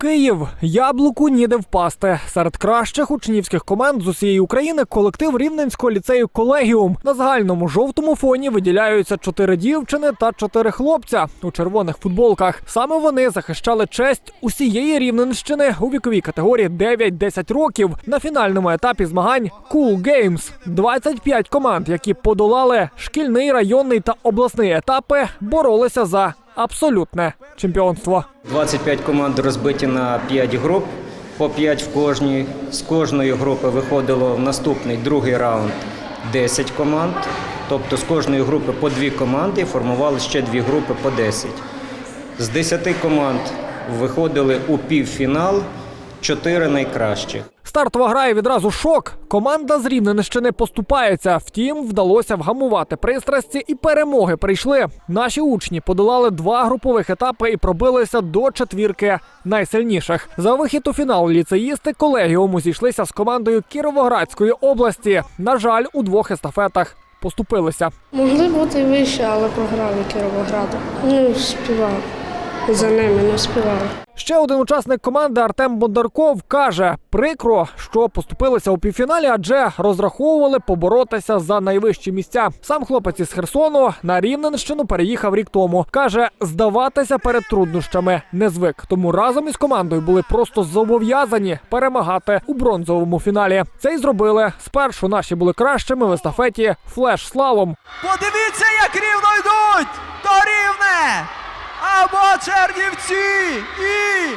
Київ яблуку ніде впасти. Серед кращих учнівських команд з усієї України колектив рівненського ліцею Колегіум. На загальному жовтому фоні виділяються чотири дівчини та чотири хлопця у червоних футболках. Саме вони захищали честь усієї рівненщини у віковій категорії 9-10 років на фінальному етапі змагань Cool Games. 25 команд, які подолали шкільний, районний та обласний етапи, боролися за абсолютне чемпіонство. 25 команд розбиті на 5 груп, по 5 в кожній. З кожної групи виходило в наступний другий раунд 10 команд. Тобто з кожної групи по 2 команди формували ще 2 групи по 10. З 10 команд виходили у півфінал 4 найкращих. Стартова гра і відразу шок. Команда з Рівненщини поступається. Втім, вдалося вгамувати пристрасті і перемоги прийшли. Наші учні подолали два групових етапи і пробилися до четвірки найсильніших. За вихід у фінал ліцеїсти колегіуму зійшлися з командою Кіровоградської області. На жаль, у двох естафетах поступилися. Могли бути вище, але програли Кіровограду. Не співав. За ними не співали. Ще один учасник команди Артем Бондарков каже: прикро, що поступилися у півфіналі, адже розраховували поборотися за найвищі місця. Сам хлопець із Херсону на Рівненщину переїхав рік тому. каже, здаватися перед труднощами не звик. Тому разом із командою були просто зобов'язані перемагати у бронзовому фіналі. Це й зробили. Спершу наші були кращими в естафеті флеш-слалом. Подивіться, як рівно йдуть! То рівне! Або Чернівці! І,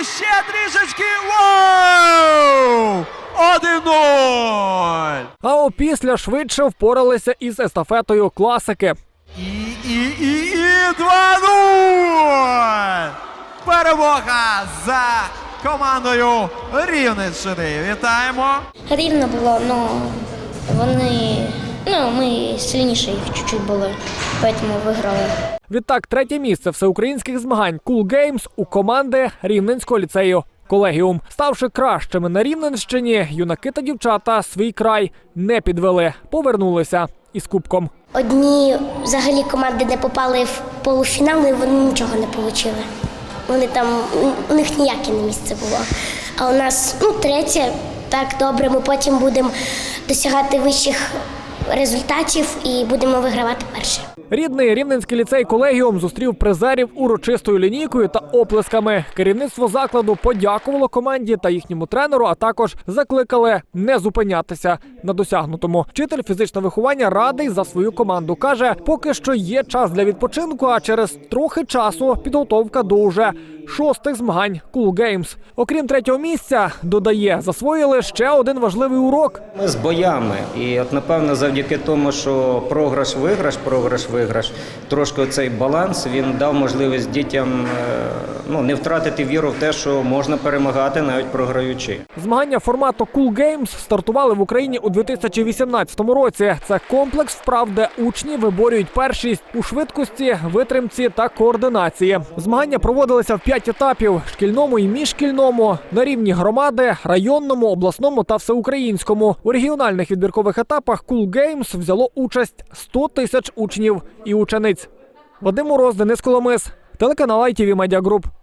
і ще трішечки! Воу! Один-нуль! А опісля швидше впоралися із естафетою класики. І, і, і, і 2-0! Перемога за командою Рівненщини. Вітаємо! Рівно було, ну вони. Ну, ми сильніші їх чуть-чуть були, тому виграли. Відтак, третє місце всеукраїнських змагань Cool Games у команди Рівненського ліцею Колегіум. Ставши кращими на Рівненщині, юнаки та дівчата свій край не підвели, повернулися із кубком. Одні взагалі команди не попали в полуфінал, і вони нічого не отримали. Вони там, у них ніяке не місце було. А у нас ну, третє, так добре, ми потім будемо досягати вищих результатів і будемо вигравати перше. Рідний рівненський ліцей колегіум зустрів призерів урочистою лінійкою та оплесками. Керівництво закладу подякувало команді та їхньому тренеру, а також закликали не зупинятися на досягнутому. Вчитель фізичного виховання радий за свою команду. каже, поки що є час для відпочинку, а через трохи часу підготовка до уже шостих змагань Cool Games. Окрім третього місця, додає, засвоїли ще один важливий урок. Ми з боями. І от напевно, завдяки тому, що програш-виграш, програш-виграш, трошки цей баланс він дав можливість дітям е, ну, не втратити віру в те, що можна перемагати навіть програючи. Змагання формату Cool Games стартували в Україні у 2018 році. Це комплекс вправ, де учні виборюють першість у швидкості, витримці та координації. Змагання проводилися в п'ять етапів: шкільному і міжшкільному, на рівні громади, районному, обласному та всеукраїнському. У регіональних відбіркових етапах Cool Games взяло участь 100 тисяч учнів і учениць. Вадим Мороз, Денис Коломис, телеканал ITV Media Group.